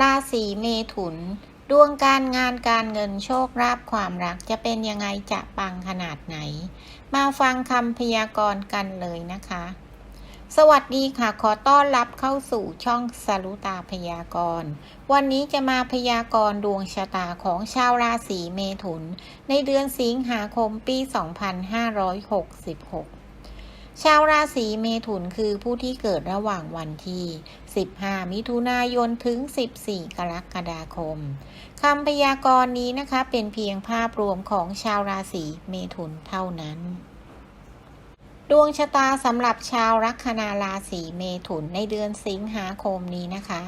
ราศีเมถุน ดวงการงานการเงินโชคลาภความรักจะเป็นยังไงจะปังขนาดไหน มาฟังคำพยากรณ์กันเลยนะคะ สวัสดีค่ะ ขอต้อนรับเข้าสู่ช่องสรุตาพยากรณ์ วันนี้จะมาพยากรณ์ดวงชะตาของชาวราศีเมถุน ในเดือนสิงหาคมปี 2566 ชาวราศีเมถุนคือผู้ที่เกิดระหว่างวันที่ 15 มิถุนายนถึง 14 กรกฎาคมคำพยากรณ์นี้นะคะเป็นเพียงภาพรวมของชาวราศีเมถุนเท่านั้น ดวงชะตาสำหรับชาวลัคนาราศีเมถุนในเดือนสิงหาคมนี้นะคะ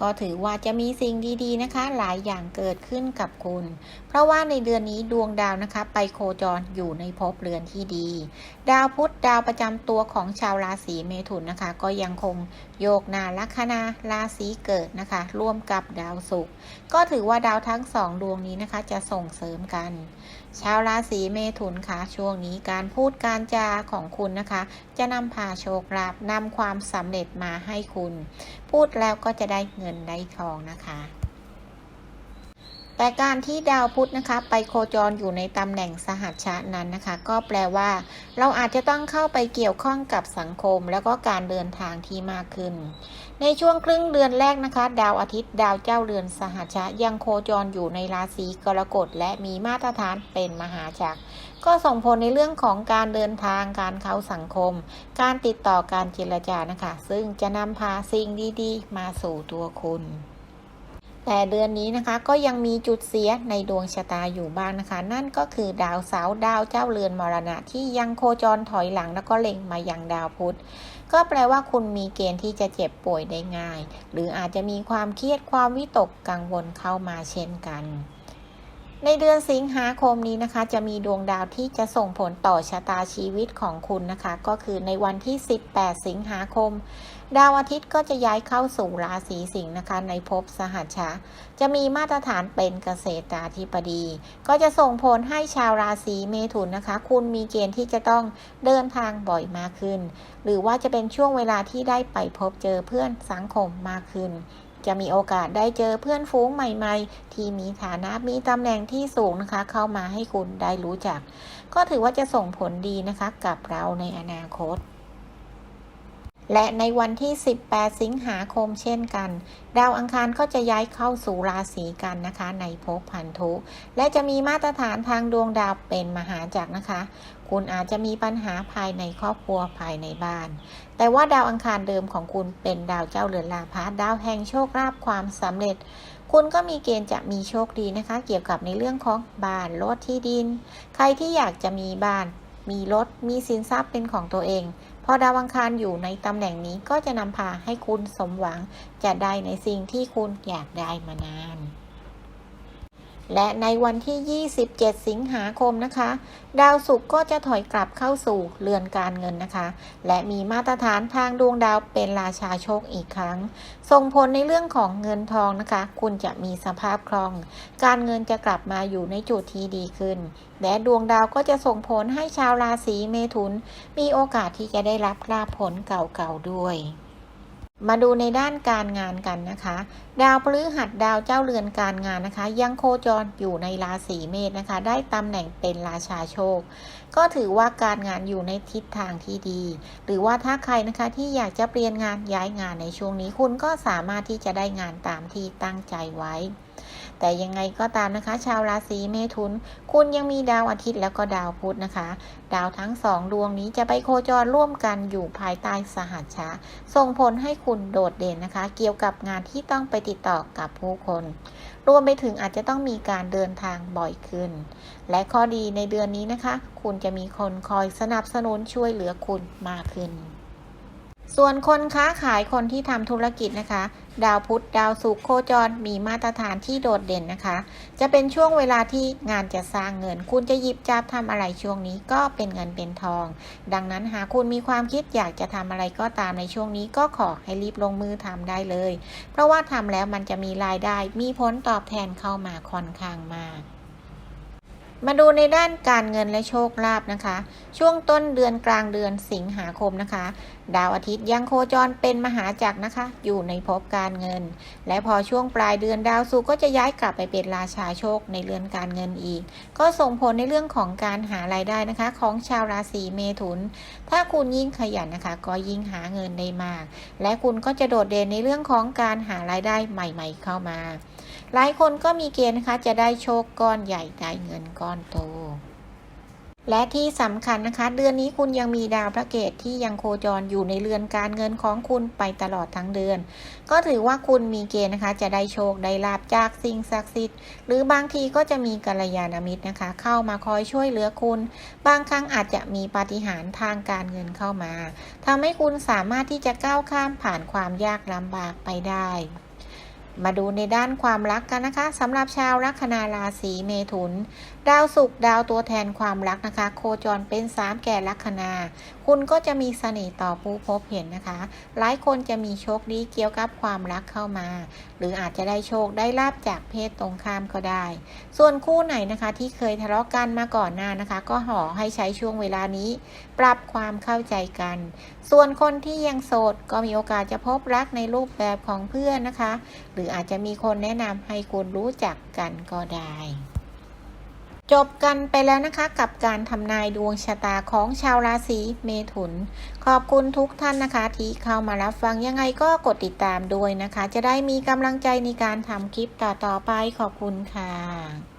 ก็ถือว่าจะมีสิ่งดีๆนะคะ หลายอย่างเกิดขึ้นกับคุณ เพราะว่าในเดือนนี้ดวงดาวนะคะ ไปโคจรอยู่ในภพเรือนที่ดี ดาวพุธดาวประจำตัวของชาวราศีเมถุนนะคะ ก็ยังคงโยกนาลัคนาราศีเกิดนะคะ ร่วมกับดาวศุกร์ก็ถือว่าดาวทั้งสองดวงนี้นะคะ จะส่งเสริมกัน ชาวราศีเมถุนค่ะช่วงนี้การพูดการจาของคุณนะคะ จะนำพาโชคลาภนำความสำเร็จมาให้คุณ พูดแล้วก็จะได้เงินได้ทองนะคะ แต่การที่ดาวพุธนะคะ ไปโคจรอยู่ในตำแหน่งสหัชชะนั้นนะคะ ก็แปลว่า เราอาจจะต้องเข้าไปเกี่ยวข้องกับสังคม แล้วก็การเดินทางที่มากขึ้น ในช่วงครึ่งเดือนแรกนะคะ ดาวอาทิตย์ดาวเจ้าเรือนสหัชชะยังโคจรอยู่ในราศีกรกฎและมีมาตรฐานเป็นมหาจักรก็ส่งผลในเรื่องของการเดินทางการเข้าสังคม การติดต่อการเจรจานะคะ ซึ่งจะนำพาสิ่งดีๆ มาสู่ตัวคุณ แต่เดือนนี้นะคะก็ยังมีจุดเสียในดวงชะตาอยู่บ้างนะคะ นั่นก็คือดาวเสาร์ดาวเจ้าเรือนมรณะที่ยังโคจรถอยหลังแล้วก็เล็งมายังดาวพุธก็แปลว่าคุณมีเกณฑ์ที่จะเจ็บป่วยได้ง่าย หรืออาจจะมีความเครียดความวิตกกังวลเข้ามาเช่นกัน ในเดือนสิงหาคมนี้นะคะ จะมีดวงดาวที่จะส่งผลต่อชะตาชีวิตของคุณนะคะ ก็คือในวันที่ 18 สิงหาคม ดาวอาทิตย์ก็จะย้ายเข้าสู่ราศีสิงห์นะคะ ในภพสหัชชะ จะมีมาตรฐานเป็นเกษตราธิบดี ก็จะส่งผลให้ชาวราศีเมถุนนะคะ คุณมีเกณฑ์ที่จะต้องเดินทางบ่อยมากขึ้น หรือว่าจะเป็นช่วงเวลาที่ได้ไปพบเจอเพื่อนสังคมมากขึ้น จะมีโอกาสได้เจอเพื่อนฝูงใหม่ๆ ที่มีฐานะมีตำแหน่งที่สูงนะคะ เข้ามาให้คุณได้รู้จัก ก็ถือว่าจะส่งผลดีนะคะกับเราในอนาคต และในวันที่ 18 สิงหาคมเช่นกัน ดาวอังคารก็จะย้ายเข้าสู่ราศีกันนะคะ ในภพพันธุ และจะมีมาตรฐานทางดวงดาวเป็นมหาจักรนะคะ คุณอาจจะมีปัญหาภายในครอบครัวภายในบ้าน แต่ว่าดาวอังคารเดิมของคุณเป็นดาวเจ้าเรือนลาภะดาวแห่งโชคลาภความสำเร็จคุณก็มีเกณฑ์จะมีโชคดีนะคะ เกี่ยวกับในเรื่องของบ้านรถที่ดิน ใครที่อยากจะมีบ้าน มีรถ มีสินทรัพย์เป็นของตัวเอง พอดาวอังคารอยู่ในตำแหน่งนี้ก็จะนำพาให้คุณสมหวังจะได้ในสิ่งที่คุณอยากได้มานาน และในวันที่ 27 สิงหาคมนะคะ ดาวศุกร์ก็จะถอยกลับเข้าสู่เรือนการเงินนะคะ และมีมาตรฐานทางดวงดาวเป็นราชาโชคอีกครั้ง ส่งผลในเรื่องของเงินทองนะคะ คุณจะมีสภาพคล่อง การเงินจะกลับมาอยู่ในจุดที่ดีขึ้น และดวงดาวก็จะส่งผลให้ชาวราศีเมถุน มีโอกาสที่จะได้รับลาภผลเก่าๆด้วย มาดูในด้านการงานกันนะคะ ดาวพฤหัสดาวเจ้าเรือนการงานนะคะ ยังโคจรอยู่ในราศีเมษนะคะ ได้ตำแหน่งเป็นราชาโชค ก็ถือว่าการงานอยู่ในทิศทางที่ดี หรือว่าถ้าใครนะคะที่อยากจะเปลี่ยนงานย้ายงานในช่วงนี้คุณก็สามารถที่จะได้งานตามที่ตั้งใจไว้ แต่ยังไงก็ตามนะคะ ชาวราศีเมถุน คุณยังมีดาวอาทิตย์แล้วก็ดาวพุธนะคะ ดาวทั้งสองดวงนี้จะไปโคจรร่วมกันอยู่ภายใต้สหัชชะ ส่งผลให้คุณโดดเด่นนะคะ เกี่ยวกับงานที่ต้องไปติดต่อกับผู้คน รวมไปถึงอาจจะต้องมีการเดินทางบ่อยขึ้น และข้อดีในเดือนนี้นะคะ คุณจะมีคนคอยสนับสนุนช่วยเหลือคุณมากขึ้น ส่วนคนค้าขายคนที่ทำธุรกิจนะคะ ดาวพุธดาวศุกร์โคจรมีมาตรฐานที่โดดเด่นนะคะ จะเป็นช่วงเวลาที่งานจะสร้างเงิน คุณจะหยิบจับทำอะไรช่วงนี้ก็เป็นเงินเป็นทอง ดังนั้นหากคุณมีความคิดอยากจะทำอะไรก็ตามในช่วงนี้ก็ขอให้รีบลงมือทำได้เลย เพราะว่าทำแล้วมันจะมีรายได้มีผลตอบแทนเข้ามาค่อนข้างมาก มาดูในด้านการเงินและโชคลาภนะคะ ช่วงต้นเดือนกลางเดือนสิงหาคมนะคะ ดาวอาทิตย์ยังโคจรเป็นมหาจักรนะคะ อยู่ในภพการเงิน และพอช่วงปลายเดือนดาวศุกร์ก็จะย้ายกลับไปเป็นราชาโชคในเรือนการเงินอีก ก็ส่งผลในเรื่องของการหารายได้นะคะ ของชาวราศีเมถุน ถ้าคุณยิ่งขยันนะคะ ก็ยิ่งหาเงินได้มาก และคุณก็จะโดดเด่นในเรื่องของการหารายได้ใหม่ ๆ เข้ามา หลายคนก็มีเกณฑ์นะคะจะได้โชคก้อนใหญ่ได้เงินก้อนโต และที่สำคัญนะคะ เดือนนี้คุณยังมีดาวพระเกตที่ยังโคจรอยู่ในเรือนการเงินของคุณไปตลอดทั้งเดือน ก็ถือว่าคุณมีเกณฑ์นะคะ จะได้โชคได้ลาบจากสิ่งศักดิ์สิทธิ์หรือบางทีก็จะมีกัลยาณมิตรนะคะ เข้ามาคอยช่วยเหลือคุณ บางครั้งอาจจะมีปาฏิหาริย์ทางการเงินเข้ามาทำให้คุณสามารถที่จะก้าวข้ามผ่านความยากลำบากไปได้ มาดูในด้านความรักกันนะคะสำหรับชาวลัคนาราศีเมถุน ดาวศุกร์ดาวตัวแทนความรักนะคะ โคจรเป็นสามแก่ลัคนา คุณก็จะมีเสน่ห์ต่อผู้พบเห็นนะคะ หลายคนจะมีโชคดีเกี่ยวกับความรักเข้ามา หรืออาจจะได้โชคได้ลาบจากเพศตรงข้ามก็ได้ ส่วนคู่ไหนนะคะที่เคยทะเลาะกันมาก่อนหน้านะคะ ก็ขอให้ใช้ช่วงเวลานี้ ปรับความเข้าใจกัน ส่วนคนที่ยังโสดก็มีโอกาสจะพบรักในรูปแบบของเพื่อนนะคะหรือรืออาจจะมีคนแนะนำให้คุณรู้จักกันก็ได้ จบกันไปแล้วนะคะกับการทำนายดวงชะตาของชาวราศีเมถุน ขอบคุณทุกท่านนะคะ ที่เข้ามารับฟังยังไงก็กดติดตามด้วยนะคะ จะได้มีกำลังใจในการทำคลิปต่อๆไปขอบคุณค่ะ